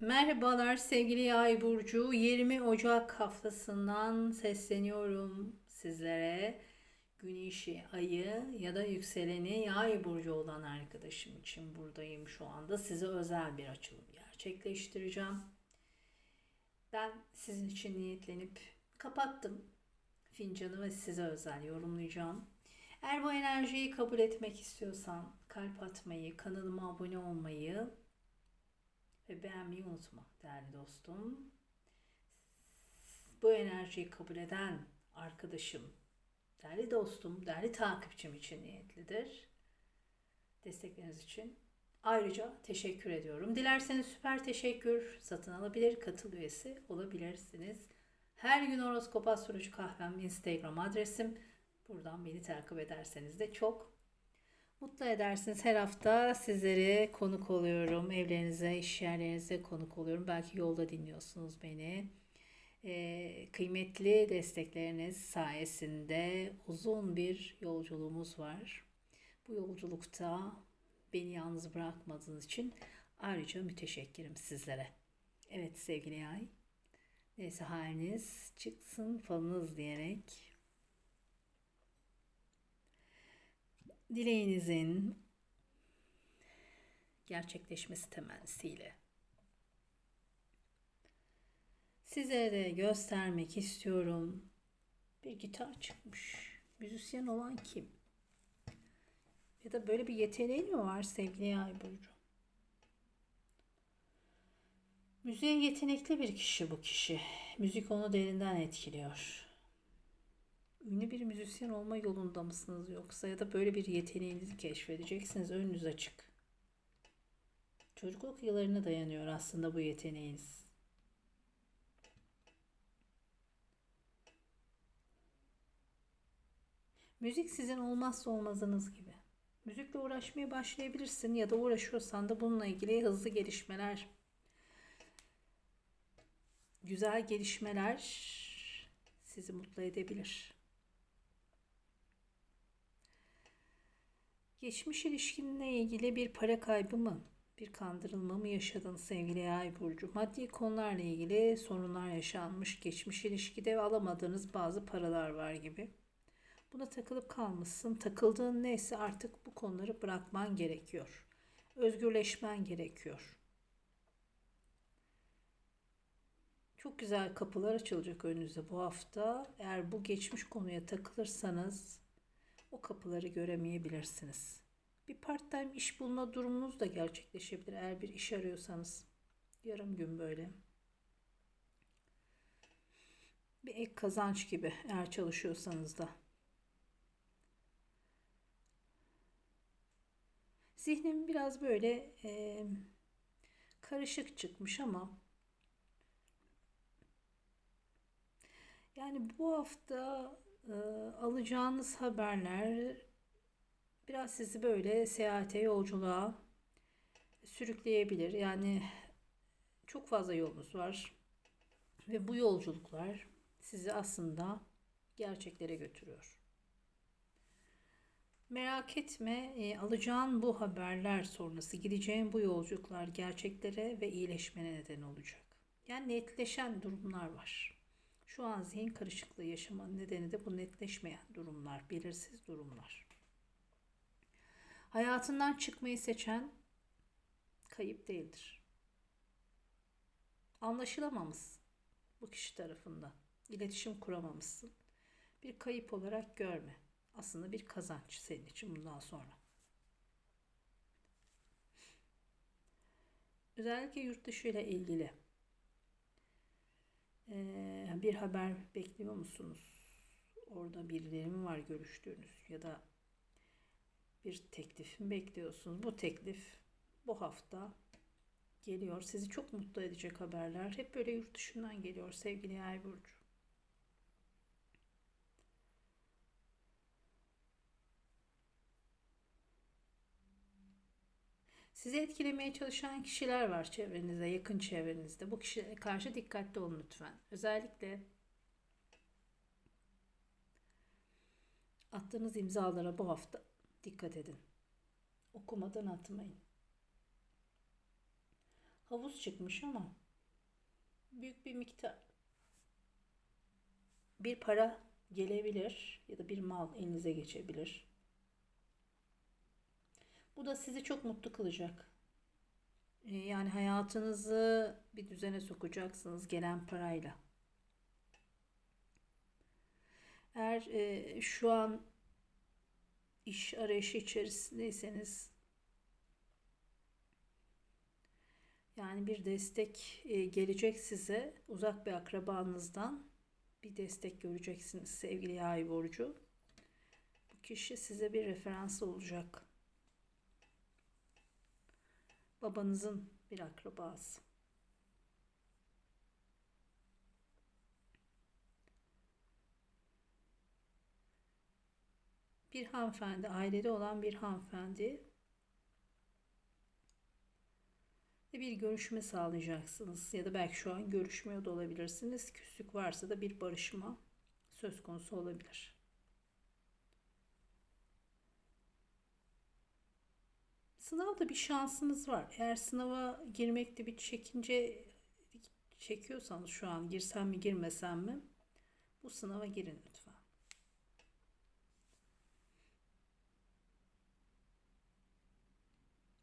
Merhabalar sevgili Yay burcu 20 Ocak haftasından sesleniyorum sizlere. Güneşi, ayı ya da yükseleni Yay burcu olan arkadaşım için buradayım şu anda. Size özel bir açılım gerçekleştireceğim. Ben sizin için niyetlenip kapattım fincanı ve size özel yorumlayacağım. Eğer bu enerjiyi kabul etmek istiyorsan kalp atmayı, kanalıma abone olmayı ve beğenmeyi unutma değerli dostum. Bu enerjiyi kabul eden arkadaşım, değerli dostum, değerli takipçim için niyetlidir. Destekleriniz için ayrıca teşekkür ediyorum. Dilerseniz süper teşekkür satın alabilir, katıl üyesi olabilirsiniz. Her gün horoskop astroloji kahvem Instagram adresim. Buradan beni takip ederseniz de çok mutlu edersiniz. Her hafta sizlere konuk oluyorum. Evlerinize, iş yerlerinize konuk oluyorum. Belki yolda dinliyorsunuz beni. Ee, kıymetli destekleriniz sayesinde uzun bir yolculuğumuz var. Bu yolculukta beni yalnız bırakmadığınız için ayrıca müteşekkirim sizlere. Evet sevgili yay. Neyse haliniz çıksın falınız diyerek dileğinizin gerçekleşmesi temennisiyle size de göstermek istiyorum. Bir gitar çıkmış. Müzisyen olan kim? Ya da böyle bir yeteneğin mi var sevgili Yay Burcu? Müziğe yetenekli bir kişi bu kişi. Müzik onu derinden etkiliyor. Ünlü bir müzisyen olma yolunda mısınız yoksa ya da böyle bir yeteneğinizi keşfedeceksiniz önünüz açık. Çocukluk yıllarına dayanıyor aslında bu yeteneğiniz. Müzik sizin olmazsa olmazınız gibi. Müzikle uğraşmaya başlayabilirsin ya da uğraşıyorsan da bununla ilgili hızlı gelişmeler, güzel gelişmeler sizi mutlu edebilir. Geçmiş ilişkinle ilgili bir para kaybı mı, bir kandırılma mı yaşadın sevgili Yay burcu? Maddi konularla ilgili sorunlar yaşanmış. Geçmiş ilişkide alamadığınız bazı paralar var gibi. Buna takılıp kalmışsın. Takıldığın neyse artık bu konuları bırakman gerekiyor. Özgürleşmen gerekiyor. Çok güzel kapılar açılacak önünüze bu hafta. Eğer bu geçmiş konuya takılırsanız o kapıları göremeyebilirsiniz. Bir part-time iş bulma durumunuz da gerçekleşebilir eğer bir iş arıyorsanız. Yarım gün böyle. Bir ek kazanç gibi eğer çalışıyorsanız da. Zihnim biraz böyle e, karışık çıkmış ama yani bu hafta e, alacağınız haberler biraz sizi böyle seyahate, yolculuğa sürükleyebilir. Yani çok fazla yolunuz var ve bu yolculuklar sizi aslında gerçeklere götürüyor. Merak etme, e, alacağın bu haberler sonrası gideceğin bu yolculuklar gerçeklere ve iyileşmene neden olacak. Yani netleşen durumlar var. Şu an zihin karışıklığı yaşamanın nedeni de bu netleşmeyen durumlar, belirsiz durumlar. Hayatından çıkmayı seçen kayıp değildir. Anlaşılamamışsın bu kişi tarafından. İletişim kuramamışsın. Bir kayıp olarak görme. Aslında bir kazanç senin için bundan sonra. Özellikle yurt dışı ile ilgili bir haber bekliyor musunuz? Orada birileri mi var görüştüğünüz ya da bir teklif mi bekliyorsunuz? Bu teklif bu hafta geliyor. Sizi çok mutlu edecek haberler. Hep böyle yurt dışından geliyor sevgili Yay burcu. Sizi etkilemeye çalışan kişiler var çevrenizde, yakın çevrenizde. Bu kişilere karşı dikkatli olun lütfen. Özellikle attığınız imzalara bu hafta dikkat edin. Okumadan atmayın. havuz çıkmış ama büyük bir miktar bir para gelebilir ya da bir mal elinize geçebilir. Bu da sizi çok mutlu kılacak. Ee, Yani hayatınızı bir düzene sokacaksınız gelen parayla. Eğer e, şu an iş arayışı içerisindeyseniz yani bir destek e, gelecek size uzak bir akrabanızdan bir destek göreceksiniz sevgili yay burcu. Bu kişi size bir referans olacak. Babanızın bir akrabası. Bir hanımefendi, ailede olan bir hanımefendi bir görüşme sağlayacaksınız. Ya da belki şu an görüşmüyor da olabilirsiniz. Küslük varsa da bir barışma söz konusu olabilir. Sınavda bir şansınız var. Eğer sınava girmekte bir çekince çekiyorsanız şu an girsem mi girmesem mi bu sınava girin lütfen.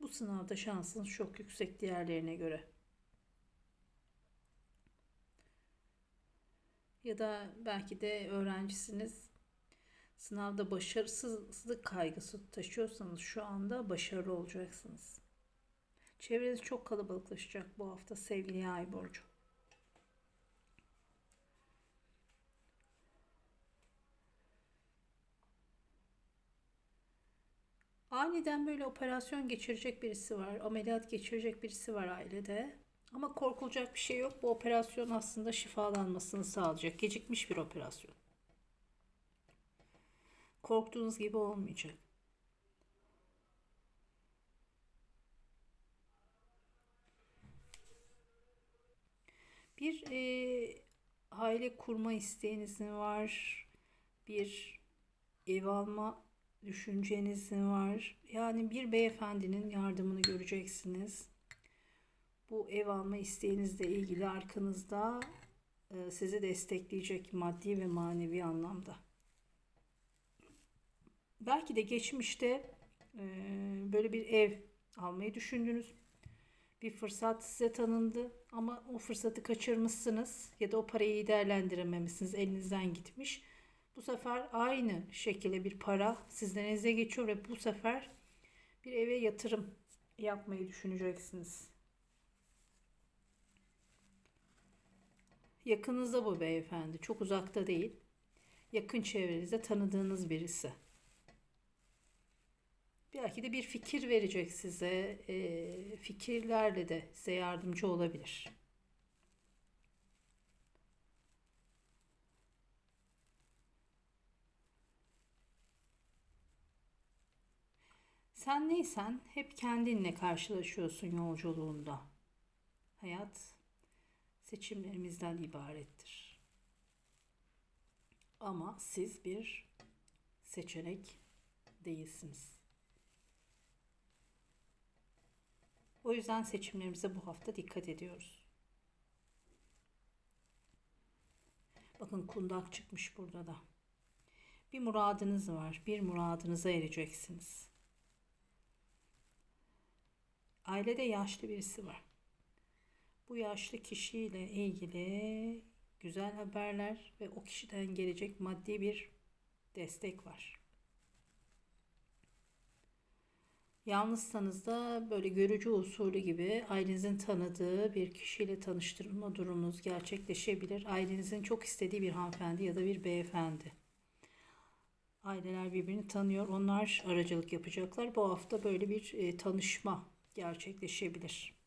Bu sınavda şansınız çok yüksek diğerlerine göre. Ya da belki de öğrencisiniz sınavda başarısızlık kaygısı taşıyorsanız şu anda başarılı olacaksınız. Çevreniz çok kalabalıklaşacak bu hafta sevgili yay burcu. Aniden böyle operasyon geçirecek birisi var, ameliyat geçirecek birisi var ailede. Ama korkulacak bir şey yok. Bu operasyon aslında şifalanmasını sağlayacak. Gecikmiş bir operasyon. Korktuğunuz gibi olmayacak. Bir e, aile kurma isteğiniz mi var? Bir ev alma düşünceniz mi var? Yani bir beyefendinin yardımını göreceksiniz. Bu ev alma isteğinizle ilgili arkanızda e, sizi destekleyecek maddi ve manevi anlamda. Belki de geçmişte e, böyle bir ev almayı düşündünüz. Bir fırsat size tanındı ama o fırsatı kaçırmışsınız ya da o parayı değerlendirememişsiniz, elinizden gitmiş. Bu sefer aynı şekilde bir para sizden elinize geçiyor ve bu sefer bir eve yatırım yapmayı düşüneceksiniz. Yakınızda bu beyefendi, çok uzakta değil. Yakın çevrenizde tanıdığınız birisi. Belki de bir fikir verecek size, e, fikirlerle de size yardımcı olabilir. Sen neysen hep kendinle karşılaşıyorsun yolculuğunda. Hayat seçimlerimizden ibarettir. Ama siz bir seçenek değilsiniz. O yüzden seçimlerimize bu hafta dikkat ediyoruz. Bakın kundak çıkmış burada da. Bir muradınız var. Bir muradınıza ereceksiniz. Ailede yaşlı birisi var. Bu yaşlı kişiyle ilgili güzel haberler ve o kişiden gelecek maddi bir destek var. Yalnızsanız da böyle görücü usulü gibi ailenizin tanıdığı bir kişiyle tanıştırma durumunuz gerçekleşebilir. Ailenizin çok istediği bir hanımefendi ya da bir beyefendi. Aileler birbirini tanıyor. Onlar aracılık yapacaklar. Bu hafta böyle bir e, tanışma gerçekleşebilir.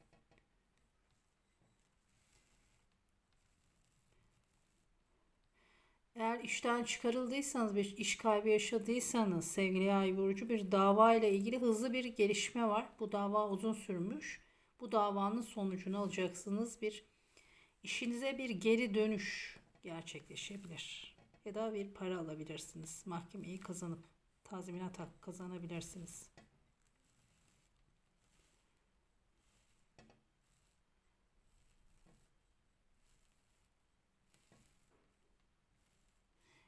Eğer işten çıkarıldıysanız, bir iş kaybı yaşadıysanız sevgili yay burcu bir dava ile ilgili hızlı bir gelişme var. Bu dava uzun sürmüş. Bu davanın sonucunu alacaksınız. Bir işinize bir geri dönüş gerçekleşebilir. Ya da bir para alabilirsiniz. Mahkemeyi kazanıp tazminat hakkı kazanabilirsiniz.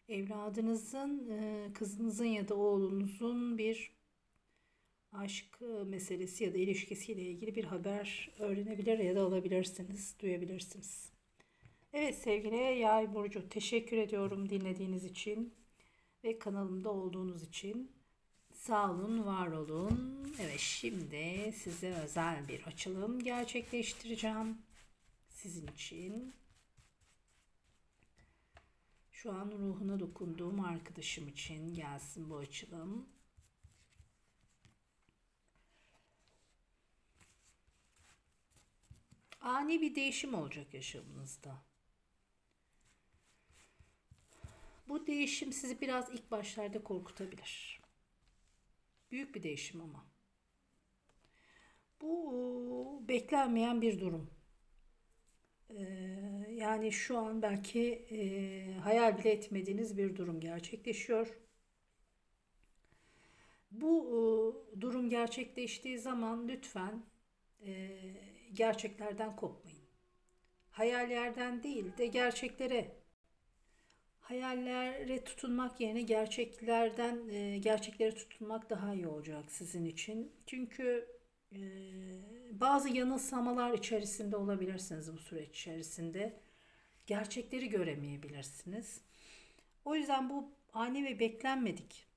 Evladınızın, e, kızınızın ya da oğlunuzun bir aşk e, meselesi ya da ilişkisiyle ilgili bir haber öğrenebilir ya da alabilirsiniz, duyabilirsiniz. Evet sevgili Yay Burcu teşekkür ediyorum dinlediğiniz için ve kanalımda olduğunuz için. Sağ olun, var olun. Evet şimdi size özel bir açılım gerçekleştireceğim. Sizin için. Şu an ruhuna dokunduğum arkadaşım için gelsin bu açılım. Ani bir değişim olacak yaşamınızda. Bu değişim sizi biraz ilk başlarda korkutabilir. Büyük bir değişim ama. Bu beklenmeyen bir durum. Ee, yani şu an belki e, hayal bile etmediğiniz bir durum gerçekleşiyor. Bu e, durum gerçekleştiği zaman lütfen e, gerçeklerden kopmayın. Hayallerden değil de gerçeklere hayallere tutunmak yerine gerçeklerden e, gerçeklere tutunmak daha iyi olacak sizin için. Çünkü e, bazı yanılsamalar içerisinde olabilirsiniz bu süreç içerisinde. Gerçekleri göremeyebilirsiniz. O yüzden bu ani ve beklenmedik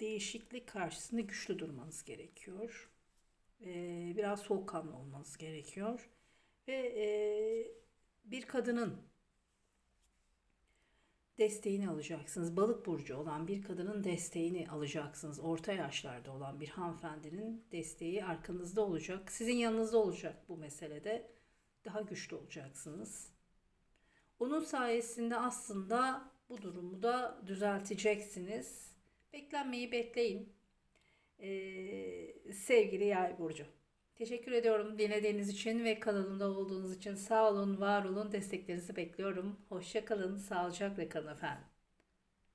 değişiklik karşısında güçlü durmanız gerekiyor. E, biraz soğukkanlı olmanız gerekiyor. Ve e, bir kadının desteğini alacaksınız. Balık burcu olan bir kadının desteğini alacaksınız. Orta yaşlarda olan bir hanımefendinin desteği arkanızda olacak. Sizin yanınızda olacak bu meselede. Daha güçlü olacaksınız. Onun sayesinde aslında bu durumu da düzelteceksiniz. Beklenmeyi bekleyin. Ee, sevgili Yay burcu. Teşekkür ediyorum dinlediğiniz için ve kanalımda olduğunuz için. Sağ olun, var olun. Desteklerinizi bekliyorum. Hoşça kalın, sağlıcakla kalın efendim.